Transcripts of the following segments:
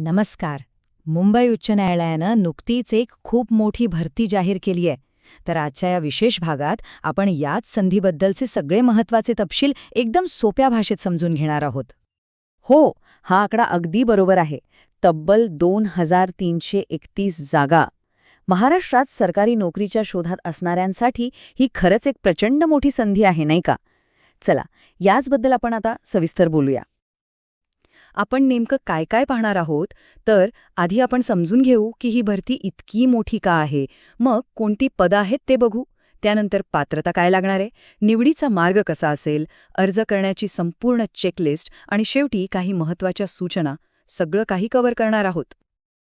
नमस्कार. मुंबई उच्च न्यायालयानं नुकतीच एक खूप मोठी भरती जाहीर केली आहे. तर आजच्या या विशेष भागात आपण याच संधीबद्दलचे सगळे महत्त्वाचे तपशील एकदम सोप्या भाषेत समजून घेणार आहोत. हो हा आकडा अगदी बरोबर आहे. तब्बल दोन हजार तीनशे एकतीस जागा. महाराष्ट्रात सरकारी नोकरीच्या शोधात असणाऱ्यांसाठी ही खरंच एक प्रचंड मोठी संधी आहे नाही का? चला याचबद्दल आपण आता सविस्तर बोलूया. आपण नेमकं काय काय पाहणार आहोत? तर आधी आपण समजून घेऊ की ही भरती इतकी मोठी का आहे. मग कोणती पदं आहेत ते बघू. त्यानंतर पात्रता काय लागणार आहे? निवडीचा मार्ग कसा असेल? अर्ज करण्याची संपूर्ण चेकलिस्ट आणि शेवटी काही महत्त्वाच्या सूचना. सगळं काही कव्हर करणार आहोत.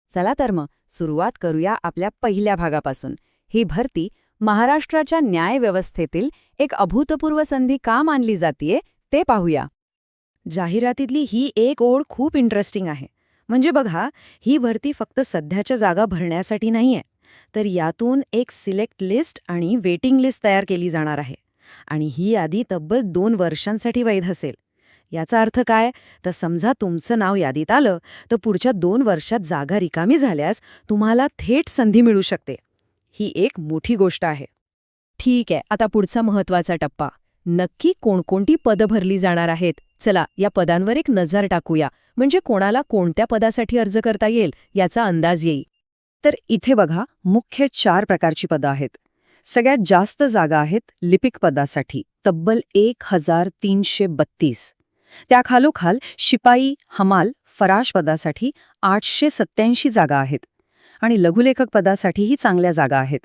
चला तर मग सुरुवात करूया आपल्या पहिल्या भागापासून. ही भरती महाराष्ट्राच्या न्यायव्यवस्थेतील एक अभूतपूर्व संधी का मानली जातीये ते पाहूया. जाहिरातीतली ही एक ओळ खूप इंटरेस्टिंग आहे. म्हणजे बघा ही भरती फक्त सध्याच्या जागा भरण्यासाठी नाहीये तर यातून एक सिलेक्ट लिस्ट आणि वेटिंग लिस्ट तयार केली जाणार आहे. आणि ही यादी तब्बल दोन वर्षांसाठी वैध असेल. याचा अर्थ काय? तर समजा तुमचं नाव यादीत आलं तर पुढच्या दोन वर्षात जागा रिकामी झाल्यास तुम्हाला थेट संधी मिळू शकते. ही एक मोठी गोष्ट आहे. ठीक आहे आता पुढचा महत्त्वाचा टप्पा. नक्की कोणकोणती पदं भरली जाणार आहेत? चला या पदांवर एक नजर टाकूया. म्हणजे कोणाला कोणत्या पदासाठी अर्ज करता येईल याचा अंदाज येईल. तर इथे बघा मुख्य चार प्रकारची पदं आहेत. सगळ्यात जास्त जागा आहेत लिपिक पदासाठी. तब्बल एक हजार तीनशे बत्तीस. त्याखालोखाल शिपाई हमाल फराश पदासाठी आठशे सत्त्याऐंशी जागा आहेत. आणि लघुलेखक पदासाठीही चांगल्या जागा आहेत.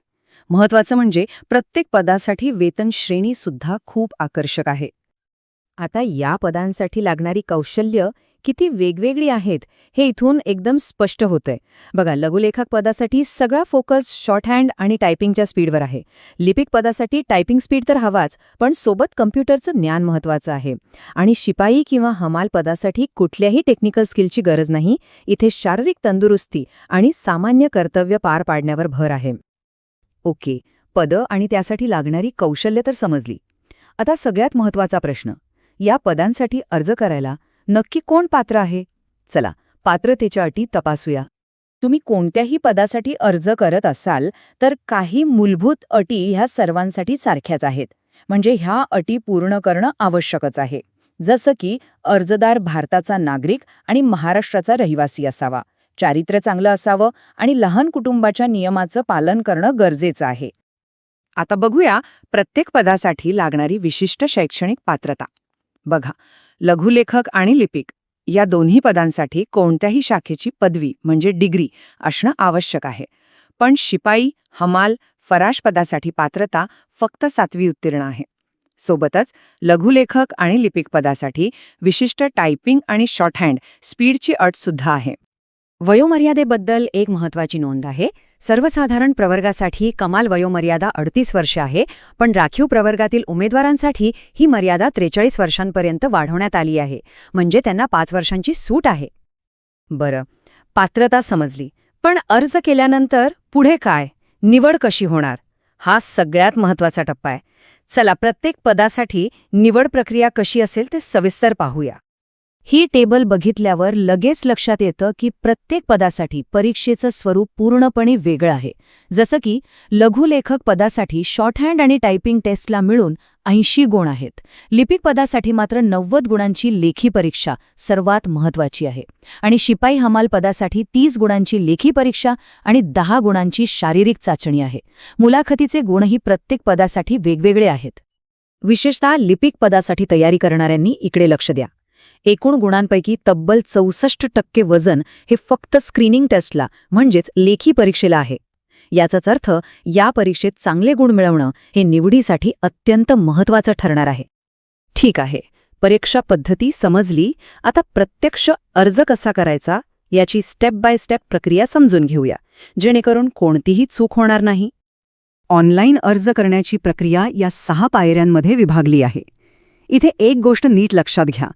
महत्वाचं म्हणजे प्रत्येक पदासाठी वेतन श्रेणी सुद्धा खूप आकर्षक आहे. आता या पदांसाठी लागणारी कौशल्य किती वेगवेगळी आहेत हे इथून एकदम स्पष्ट होतंय. बघा लघुलेखक पदासाठी सगळा फोकस शॉर्टहँड आणि टायपिंगच्या स्पीडवर आहे. लिपिक पदासाठी टायपिंग स्पीड तर हवाच पण सोबत कम्प्युटरचं ज्ञान महत्वाचं आहे. आणि शिपाई किंवा हमाल पदासाठी कुठल्याही टेक्निकल स्किलची गरज नाही. इथे शारीरिक तंदुरुस्ती आणि सामान्य कर्तव्य पार पाडण्यावर भर आहे. ओके पदं आणि त्यासाठी लागणारी कौशल्य तर समजली. आता सगळ्यात महत्त्वाचा प्रश्न या पदांसाठी अर्ज करायला नक्की कोण पात्र आहे? चला पात्रतेच्या अटी तपासूया. तुम्ही कोणत्याही पदासाठी अर्ज करत असाल तर काही मूलभूत अटी ह्या सर्वांसाठी सारख्याच आहेत. म्हणजे ह्या अटी पूर्ण करणं आवश्यकच आहे. जसं की अर्जदार भारताचा नागरिक आणि महाराष्ट्राचा रहिवासी असावा. चारित्र्य चांगलं असावं आणि लहान कुटुंबाच्या नियमाचं पालन करणं गरजेचं आहे. आता बघूया प्रत्येक पदासाठी लागणारी विशिष्ट शैक्षणिक पात्रता. बघा लघुलेखक आणि लिपिक या दोन्ही पदांसाठी कोणत्याही शाखेची पदवी म्हणजे डिग्री असणं आवश्यक आहे. पण शिपाई हमाल फराश पदासाठी पात्रता फक्त सातवी उत्तीर्ण आहे. सोबतच लघुलेखक आणि लिपिक पदासाठी विशिष्ट टायपिंग आणि शॉर्टहँड स्पीडची अट सुद्धा आहे. वयोमर्यादेबद्दल एक महत्वाची नोंद आहे. सर्वसाधारण प्रवर्गासाठी कमाल वयोमर्यादा अडतीस वर्षे आहे पण राखीव प्रवर्गातील उमेदवारांसाठी ही मर्यादा त्रेचाळीस वर्षांपर्यंत वाढवण्यात आली आहे म्हणजे त्यांना पाच वर्षांची सूट आहे. बरं पात्रता समजली. पण अर्ज केल्यानंतर पुढे काय? निवड कशी होणार? हा सगळ्यात महत्त्वाचा टप्पा आहे. चला प्रत्येक पदासाठी निवड प्रक्रिया कशी असेल ते सविस्तर पाहूया. ही टेबल बघितल्यावर लगेच लक्षात येतं की प्रत्येक पदासाठी परीक्षेचं स्वरूप पूर्णपणे वेगळं आहे. जसं की लघुलेखक पदासाठी शॉर्टहँड आणि टायपिंग टेस्टला मिळून ऐंशी गुण आहेत. लिपिक पदासाठी मात्र नव्वद गुणांची लेखी परीक्षा सर्वात महत्वाची आहे. आणि शिपाई हमाल पदासाठी तीस गुणांची लेखी परीक्षा आणि दहा गुणांची शारीरिक चाचणी आहे. मुलाखतीचे गुणही प्रत्येक पदासाठी वेगवेगळे आहेत. विशेषतः लिपिक पदासाठी तयारी करणाऱ्यांनी इकडे लक्ष द्या. एकूण गुणांपैकी तब्बल चौसष्ट टक्के वजन हे फक्त स्क्रीनिंग टेस्टला म्हणजेच लेखी परीक्षेला आहे. याचाच अर्थ या परीक्षेत चांगले गुण मिळवणं हे निवडीसाठी अत्यंत महत्वाचं ठरणार आहे. ठीक आहे परीक्षा पद्धती समजली आता प्रत्यक्ष अर्ज कसा करायचा याची स्टेप बाय स्टेप प्रक्रिया समजून घेऊया जेणेकरून कोणतीही चूक होणार नाही. ऑनलाईन अर्ज करण्याची प्रक्रिया या सहा पायऱ्यांमध्ये विभागली आहे. इथे एक गोष्ट नीट लक्षात घ्या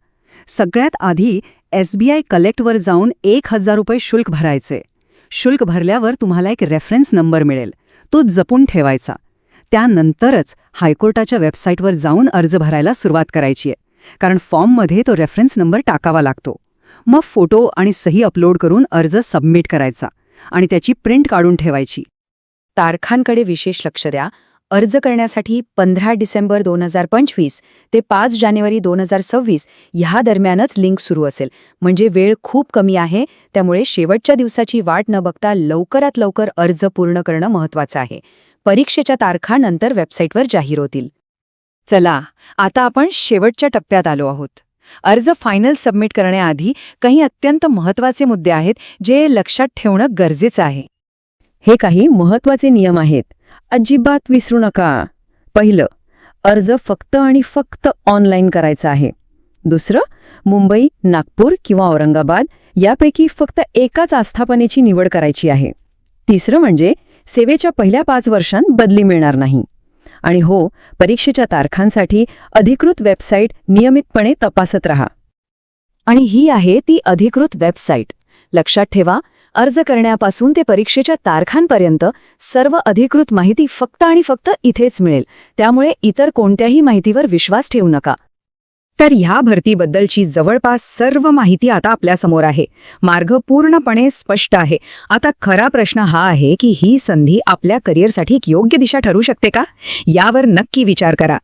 सगळ्यात आधी एसबीआय कलेक्टवर जाऊन एक हजार रुपये शुल्क भरायचे. शुल्क भरल्यावर तुम्हाला एक रेफरन्स नंबर मिळेल. तो जपून ठेवायचा. त्यानंतरच हायकोर्टाच्या वेबसाईटवर जाऊन अर्ज भरायला सुरुवात करायची आहे. कारण फॉर्ममध्ये तो रेफरन्स नंबर टाकावा लागतो. मग फोटो आणि सही अपलोड करून अर्ज सबमिट करायचा आणि त्याची प्रिंट काढून ठेवायची. तारखांकडे विशेष लक्ष द्या. अर्ज करण्यासाठी पंधरा डिसेंबर दोन हजार पंचवीस ते पाच जानेवारी दोन हजार सव्वीस ह्या दरम्यानच लिंक सुरू असेल. म्हणजे वेळ खूप कमी आहे त्यामुळे शेवटच्या दिवसाची वाट न बघता लवकरात लवकर अर्ज पूर्ण करणं महत्वाचं आहे. परीक्षेच्या तारखा नंतर वेबसाईटवर जाहीर होतील. चला आता आपण शेवटच्या टप्प्यात आलो आहोत. अर्ज फायनल सबमिट करण्याआधी काही अत्यंत महत्त्वाचे मुद्दे आहेत जे लक्षात ठेवणं गरजेचं आहे. हे काही महत्त्वाचे नियम आहेत. अजिबात विसरू नका. पहिलं अर्ज फक्त आणि फक्त ऑनलाईन करायचा आहे. दुसरं मुंबई नागपूर किंवा औरंगाबाद यापैकी फक्त एकाच आस्थापनेची निवड करायची आहे. तिसरं म्हणजे सेवेच्या पहिल्या पाच वर्षांत बदली मिळणार नाही. आणि हो परीक्षेच्या तारखांसाठी अधिकृत वेबसाईट नियमितपणे तपासत रहा. आणि ही आहे ती अधिकृत वेबसाईट. लक्षात ठेवा अर्ज करण्यापासून ते परीक्षेच्या तारखांपर्यंत सर्व अधिकृत माहिती फक्त आणि फक्त इथेच मिळेल. त्यामुळे इतर कोणत्याही माहितीवर विश्वास ठेवू नका. तर ह्या भरतीबद्दलची जवळपास सर्व माहिती आता आपल्यासमोर आहे. मार्ग पूर्णपणे स्पष्ट आहे. आता खरा प्रश्न हा आहे की ही संधी आपल्या करिअरसाठी एक योग्य दिशा ठरू शकते का? यावर नक्की विचार करा.